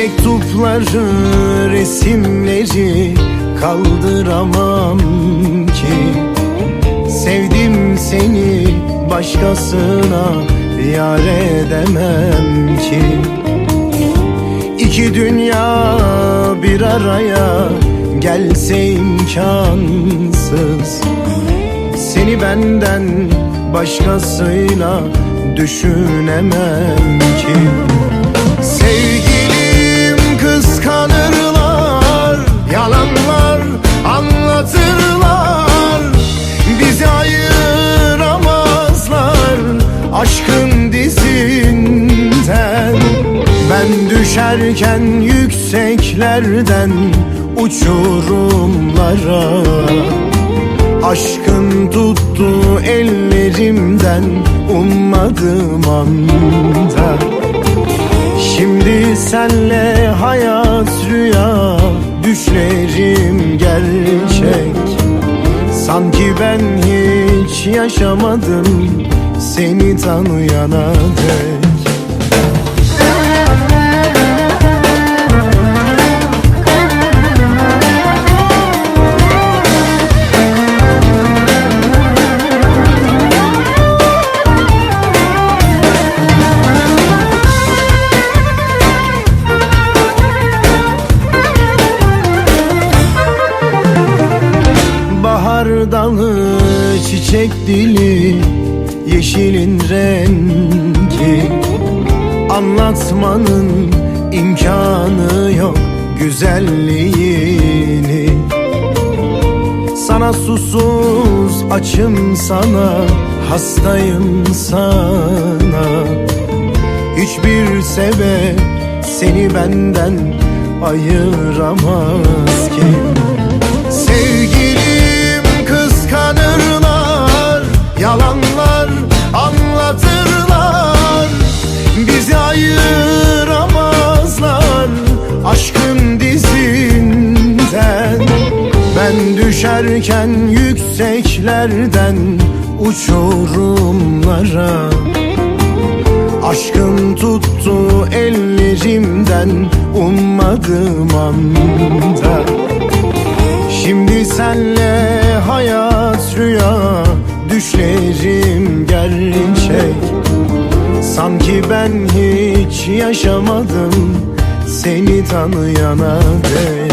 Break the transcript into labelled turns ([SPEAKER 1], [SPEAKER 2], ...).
[SPEAKER 1] Mektupları, resimleri kaldıramam ki. Sevdim seni başkasına yar edemem ki. İki dünya bir araya gelse imkansız. Seni benden başkasıyla düşünemem ki Aşkın dizinden Ben düşerken yükseklerden Uçurumlara. Aşkın tuttu ellerimden Ummadığım anda. Şimdi senle hayat rüya Düşlerim gerçek. Sanki ben hiç yaşamadım Seni tanıyana dek. Bahar dalı, çiçek dili, yeşilin rengi. Anlatmanın imkanı yok güzelliğini. Sana susuz açım sana, hastayım sana. Hiçbir sebep seni benden ayıramaz ki. Sevgilim Ben düşerken yükseklerden Uçurumlara. Aşkın tuttu ellerimden Ummadığım anda. Şimdi senle hayat rüya Düşlerim gerçek. Sanki ben hiç yaşamadım Seni tanıyana dek